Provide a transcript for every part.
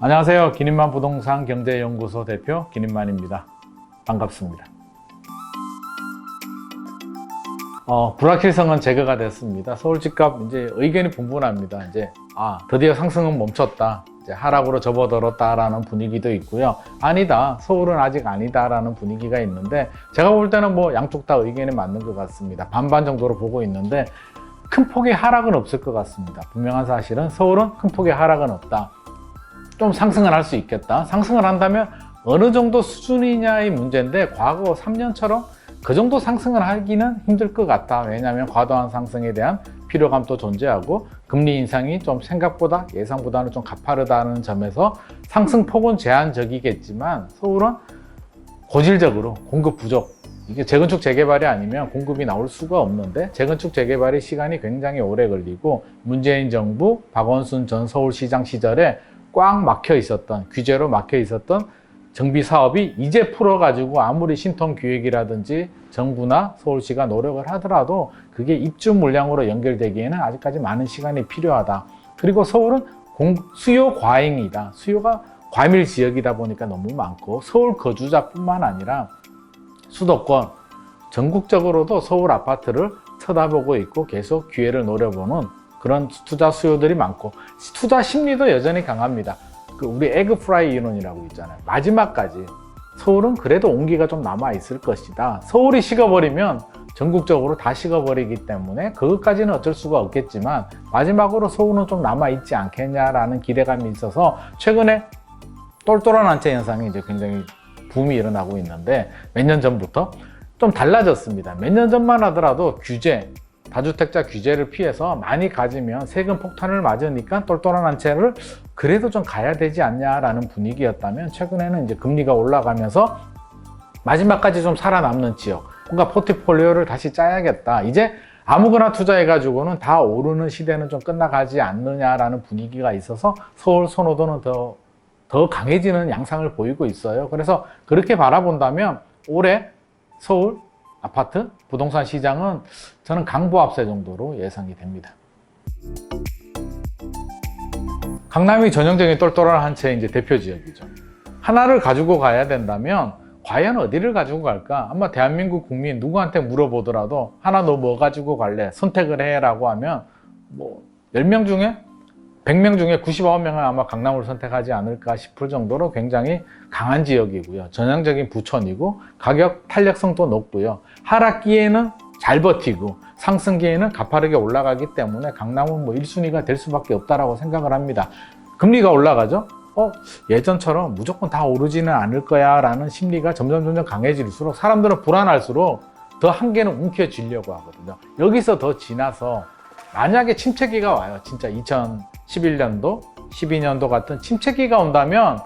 안녕하세요. 기닌만 부동산 경제연구소 대표 기닌만입니다. 반갑습니다. 어, 불확실성은 제거가 됐습니다. 서울 집값 이제 의견이 분분합니다. 이제 아 드디어 상승은 멈췄다. 이제 하락으로 접어들었다라는 분위기도 있고요. 아니다. 서울은 아직 아니다라는 분위기가 있는데 제가 볼 때는 뭐 양쪽 다 의견이 맞는 것 같습니다. 반반 정도로 보고 있는데 큰 폭의 하락은 없을 것 같습니다. 분명한 사실은 서울은 큰 폭의 하락은 없다. 좀 상승을 할 수 있겠다. 상승을 한다면 어느 정도 수준이냐의 문제인데 과거 3년처럼 그 정도 상승을 하기는 힘들 것 같다. 왜냐하면 과도한 상승에 대한 필요감도 존재하고 금리 인상이 좀 생각보다 예상보다는 좀 가파르다는 점에서 상승폭은 제한적이겠지만 서울은 고질적으로 공급 부족. 이게 재건축 재개발이 아니면 공급이 나올 수가 없는데 재건축 재개발이 시간이 굉장히 오래 걸리고 문재인 정부 박원순 전 서울시장 시절에 꽉 막혀 있었던 규제로 막혀 있었던 정비 사업이 이제 풀어가지고 아무리 신통 기획이라든지 정부나 서울시가 노력을 하더라도 그게 입주 물량으로 연결되기에는 아직까지 많은 시간이 필요하다. 그리고 서울은 공- 수요 과잉이다. 수요가 과밀 지역이다 보니까 너무 많고 서울 거주자뿐만 아니라 수도권 전국적으로도 서울 아파트를 쳐다보고 있고 계속 기회를 노려보는 그런 투자 수요들이 많고 투자 심리도 여전히 강합니다. 그 우리 에그 프라이 이론이라고 있잖아요. 마지막까지 서울은 그래도 온기가 좀 남아 있을 것이다. 서울이 식어버리면 전국적으로 다 식어버리기 때문에 그것까지는 어쩔 수가 없겠지만 마지막으로 서울은 좀 남아 있지 않겠냐라는 기대감이 있어서 최근에 똘똘한 한채 현상이 이제 굉장히 붐이 일어나고 있는데 몇 년 전부터 좀 달라졌습니다. 몇 년 전만 하더라도 규제, 다주택자 규제를 피해서 많이 가지면 세금 폭탄을 맞으니까 똘똘한 한 채를 그래도 좀 가야 되지 않냐라는 분위기였다면 최근에는 이제 금리가 올라가면서 마지막까지 좀 살아남는 지역, 뭔가 포트폴리오를 다시 짜야겠다. 이제 아무거나 투자해가지고는 다 오르는 시대는 좀 끝나가지 않느냐라는 분위기가 있어서 서울 선호도는 더, 더 강해지는 양상을 보이고 있어요. 그래서 그렇게 바라본다면 올해 서울 아파트 부동산 시장은 저는 강보합세 정도로 예상이 됩니다. 강남이 전형적인 똘똘한 한 채의 이제 대표 지역이죠. 하나를 가지고 가야 된다면 과연 어디를 가지고 갈까? 아마 대한민국 국민 누구한테 물어보더라도 하나 너 뭐 가지고 갈래? 선택을 해라고 하면 뭐 10명 중에 100명 중에 99명은 아마 강남을 선택하지 않을까 싶을 정도로 굉장히 강한 지역이고요. 전형적인 부천이고 가격 탄력성도 높고요. 하락기에는 잘 버티고 상승기에는 가파르게 올라가기 때문에 강남은 뭐 1순위가 될 수밖에 없다라고 생각을 합니다. 금리가 올라가죠? 어, 예전처럼 무조건 다 오르지는 않을 거야 라는 심리가 점점 점점 강해질수록 사람들은 불안할수록 더 한계는 움켜쥐려고 하거든요. 여기서 더 지나서 만약에 침체기가 와요. 진짜 2011년도, 12년도 같은 침체기가 온다면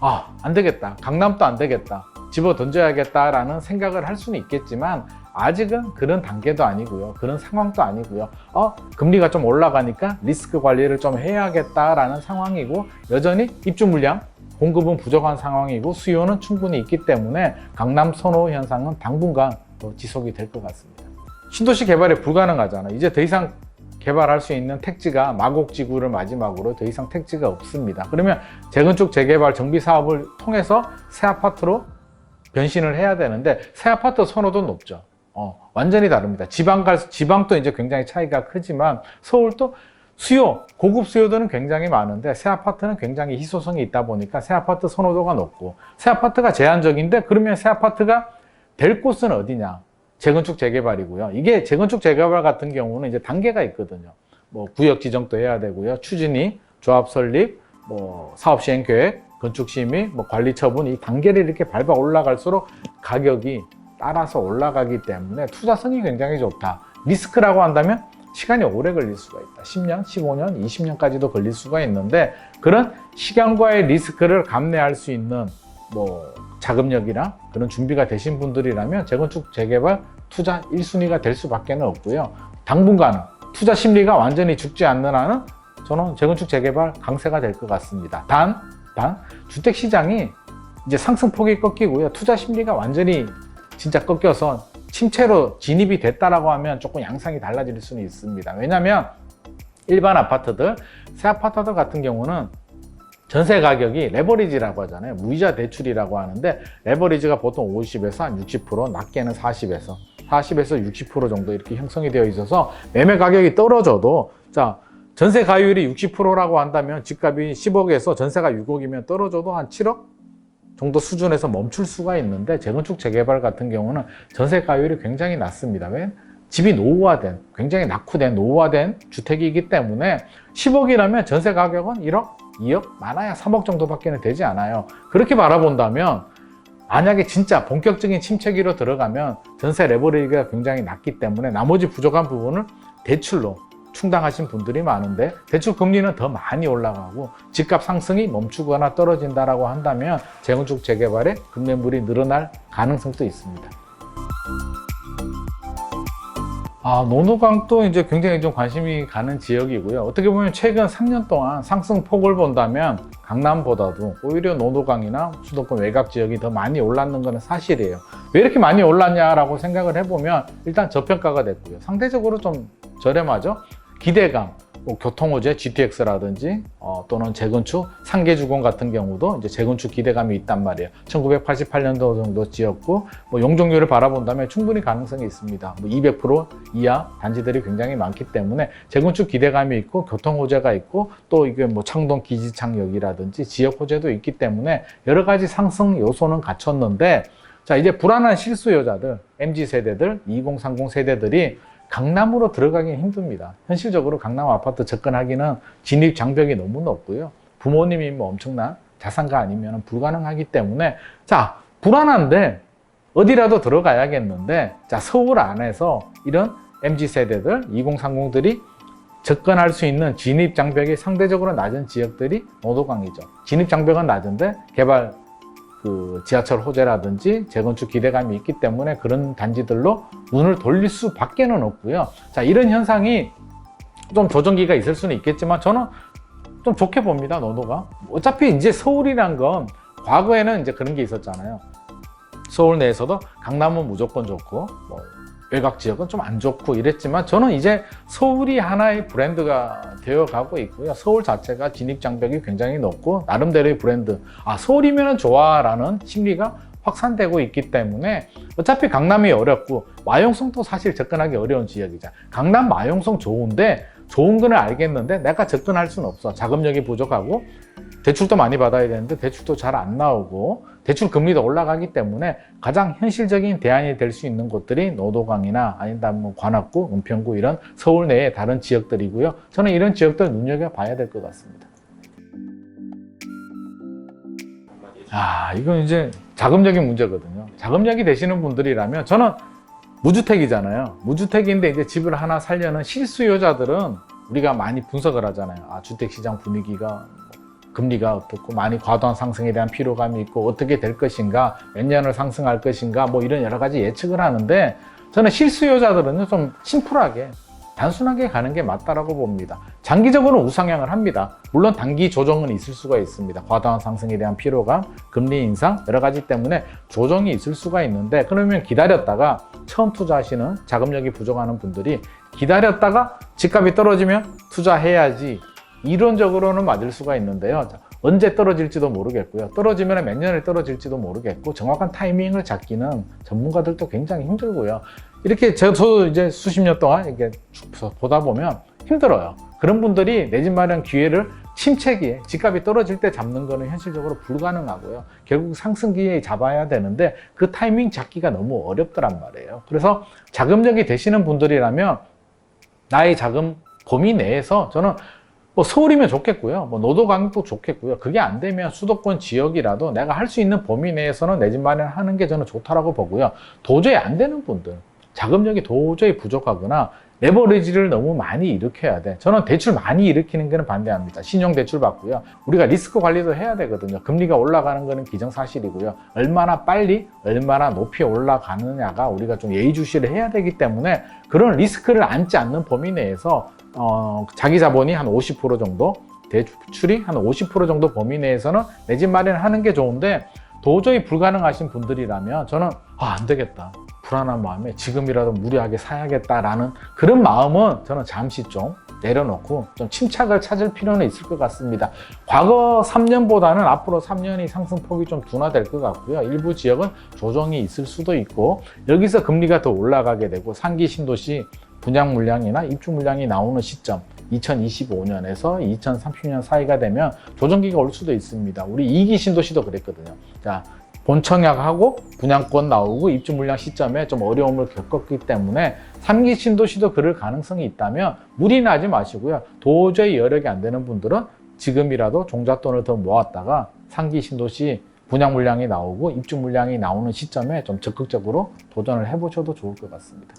아, 안 되겠다. 강남도 안 되겠다. 집어 던져야겠다라는 생각을 할 수는 있겠지만 아직은 그런 단계도 아니고요. 그런 상황도 아니고요. 어, 금리가 좀 올라가니까 리스크 관리를 좀 해야겠다라는 상황이고 여전히 입주 물량 공급은 부족한 상황이고 수요는 충분히 있기 때문에 강남 선호 현상은 당분간 더 지속이 될 것 같습니다. 신도시 개발이 불가능하잖아요. 이제 더 이상 개발할 수 있는 택지가 마곡지구를 마지막으로 더 이상 택지가 없습니다. 그러면 재건축 재개발 정비 사업을 통해서 새 아파트로 변신을 해야 되는데 새 아파트 선호도 높죠. 어, 완전히 다릅니다. 지방 갈 지방도 이제 굉장히 차이가 크지만 서울도 수요 고급 수요들은 굉장히 많은데 새 아파트는 굉장히 희소성이 있다 보니까 새 아파트 선호도가 높고 새 아파트가 제한적인데 그러면 새 아파트가 될 곳은 어디냐? 재건축 재개발이고요. 이게 재건축 재개발 같은 경우는 이제 단계가 있거든요. 뭐 구역 지정도 해야 되고요. 추진이, 조합 설립, 뭐 사업 시행 계획, 건축 심의, 뭐 관리 처분 이 단계를 이렇게 밟아 올라갈수록 가격이 따라서 올라가기 때문에 투자성이 굉장히 좋다. 리스크라고 한다면 시간이 오래 걸릴 수가 있다. 10년, 15년, 20년까지도 걸릴 수가 있는데 그런 시간과의 리스크를 감내할 수 있는 뭐 자금력이나 그런 준비가 되신 분들이라면 재건축 재개발 투자 1순위가 될 수밖에 없고요. 당분간은 투자 심리가 완전히 죽지 않는 한은 저는 재건축 재개발 강세가 될 것 같습니다. 단, 단 주택 시장이 이제 상승폭이 꺾이고요. 투자 심리가 완전히 진짜 꺾여서 침체로 진입이 됐다라고 하면 조금 양상이 달라질 수는 있습니다. 왜냐하면 일반 아파트들, 새 아파트들 같은 경우는 전세 가격이 레버리지라고 하잖아요. 무이자 대출이라고 하는데 레버리지가 보통 50에서 한 60% 낮게는 40에서 40에서 60% 정도 이렇게 형성이 되어 있어서 매매 가격이 떨어져도 자 전세 가율이 60%라고 한다면 집값이 10억에서 전세가 6억이면 떨어져도 한 7억 정도 수준에서 멈출 수가 있는데 재건축 재개발 같은 경우는 전세 가율이 굉장히 낮습니다. 왜? 집이 노후화된 굉장히 낙후된 노후화된 주택이기 때문에 10억이라면 전세 가격은 1억, 2억, 많아야 3억 정도밖에 되지 않아요. 그렇게 바라본다면 만약에 진짜 본격적인 침체기로 들어가면 전세 레버리지가 굉장히 낮기 때문에 나머지 부족한 부분을 대출로 충당하신 분들이 많은데 대출 금리는 더 많이 올라가고 집값 상승이 멈추거나 떨어진다라고 한다면 재건축 재개발에 금매물이 늘어날 가능성도 있습니다. 아, 노노강도 이제 굉장히 좀 관심이 가는 지역이고요. 어떻게 보면 최근 3년 동안 상승폭을 본다면 강남보다도 오히려 노노강이나 수도권 외곽 지역이 더 많이 올랐는 것은 사실이에요. 왜 이렇게 많이 올랐냐라고 생각을 해보면 일단 저평가가 됐고요. 상대적으로 좀 저렴하죠. 기대감, 뭐 교통호재, GTX라든지 어, 또는 재건축, 상계주공 같은 경우도 이제 재건축 기대감이 있단 말이에요. 1988년도 정도 지었고 뭐 용적률을 바라본다면 충분히 가능성이 있습니다. 뭐 200% 이하 단지들이 굉장히 많기 때문에 재건축 기대감이 있고 교통호재가 있고 또 이게 뭐 창동 기지창역이라든지 지역 호재도 있기 때문에 여러 가지 상승 요소는 갖췄는데 자 이제 불안한 실수요자들, MZ 세대들, 2030 세대들이 강남으로 들어가기는 힘듭니다. 현실적으로 강남 아파트 접근하기는 진입 장벽이 너무 높고요. 부모님이 뭐 엄청난 자산가 아니면 불가능하기 때문에 자 불안한데 어디라도 들어가야겠는데 자 서울 안에서 이런 MZ 세대들 2030들이 접근할 수 있는 진입 장벽이 상대적으로 낮은 지역들이 노도강이죠. 진입 장벽은 낮은데 개발 그 지하철 호재라든지 재건축 기대감이 있기 때문에 그런 단지들로 눈을 돌릴 수밖에는 없고요. 자 이런 현상이 좀 조정기가 있을 수는 있겠지만 저는 좀 좋게 봅니다. 노도가 어차피 이제 서울이란 건 과거에는 이제 그런 게 있었잖아요. 서울 내에서도 강남은 무조건 좋고 뭐 외곽 지역은 좀 안 좋고 이랬지만 저는 이제 서울이 하나의 브랜드가 되어 가고 있고요. 서울 자체가 진입 장벽이 굉장히 높고 나름대로의 브랜드. 아, 서울이면 좋아라는 심리가 확산되고 있기 때문에 어차피 강남이 어렵고 마용성도 사실 접근하기 어려운 지역이죠. 강남 마용성 좋은데 좋은 거는 알겠는데 내가 접근할 수는 없어. 자금력이 부족하고 대출도 많이 받아야 되는데 대출도 잘 안 나오고 대출 금리도 올라가기 때문에 가장 현실적인 대안이 될 수 있는 곳들이 노도강이나 아니다 뭐 관악구, 은평구 이런 서울 내의 다른 지역들이고요. 저는 이런 지역들 눈여겨 봐야 될 것 같습니다. 아, 이건 이제 자금력인 문제거든요. 자금력이 되시는 분들이라면 저는 무주택이잖아요. 무주택인데 이제 집을 하나 살려는 실수요자들은 우리가 많이 분석을 하잖아요. 아, 주택시장 분위기가 금리가 어떻고 많이 과도한 상승에 대한 피로감이 있고 어떻게 될 것인가 몇 년을 상승할 것인가 뭐 이런 여러 가지 예측을 하는데 저는 실수요자들은 좀 심플하게 단순하게 가는 게 맞다라고 봅니다. 장기적으로는 우상향을 합니다. 물론 단기 조정은 있을 수가 있습니다. 과도한 상승에 대한 피로감, 금리 인상 여러 가지 때문에 조정이 있을 수가 있는데 그러면 기다렸다가 처음 투자하시는 자금력이 부족하는 분들이 기다렸다가 집값이 떨어지면 투자해야지 이론적으로는 맞을 수가 있는데요. 자, 언제 떨어질지도 모르겠고요. 떨어지면 몇 년에 떨어질지도 모르겠고 정확한 타이밍을 잡기는 전문가들도 굉장히 힘들고요. 이렇게 저도 이제 수십 년 동안 이렇게 쭉 보다 보면 힘들어요. 그런 분들이 내 집 마련 기회를 침체기에 집값이 떨어질 때 잡는 거는 현실적으로 불가능하고요. 결국 상승기에 잡아야 되는데 그 타이밍 잡기가 너무 어렵더란 말이에요. 그래서 자금력이 되시는 분들이라면 나의 자금 범위 내에서 저는 뭐 서울이면 좋겠고요. 뭐 노도 강도 좋겠고요. 그게 안 되면 수도권 지역이라도 내가 할 수 있는 범위 내에서는 내 집 마련하는 게 저는 좋다라고 보고요. 도저히 안 되는 분들, 자금력이 도저히 부족하거나 레버리지를 너무 많이 일으켜야 돼. 저는 대출 많이 일으키는 거는 반대합니다. 신용 대출 받고요. 우리가 리스크 관리도 해야 되거든요. 금리가 올라가는 거는 기정사실이고요. 얼마나 빨리, 얼마나 높이 올라가느냐가 우리가 좀 예의주시를 해야 되기 때문에 그런 리스크를 안지 않는 범위 내에서 어, 자기 자본이 한 50% 정도, 대출이 한 50% 정도 범위 내에서는 내 집 마련하는 게 좋은데 도저히 불가능하신 분들이라면 저는 아, 안 되겠다. 불안한 마음에 지금이라도 무리하게 사야겠다라는 그런 마음은 저는 잠시 좀 내려놓고 좀 침착을 찾을 필요는 있을 것 같습니다. 과거 3년보다는 앞으로 3년이 상승폭이 좀 둔화될 것 같고요. 일부 지역은 조정이 있을 수도 있고 여기서 금리가 더 올라가게 되고 상기 신도시 분양 물량이나 입주 물량이 나오는 시점 2025년에서 2030년 사이가 되면 조정기가 올 수도 있습니다. 우리 이기 신도시도 그랬거든요. 자, 본청약하고 분양권 나오고 입주 물량 시점에 좀 어려움을 겪었기 때문에 3기 신도시도 그럴 가능성이 있다면 무리는 하지 마시고요. 도저히 여력이 안 되는 분들은 지금이라도 종잣돈을 더 모았다가 3기 신도시 분양 물량이 나오고 입주 물량이 나오는 시점에 좀 적극적으로 도전을 해보셔도 좋을 것 같습니다.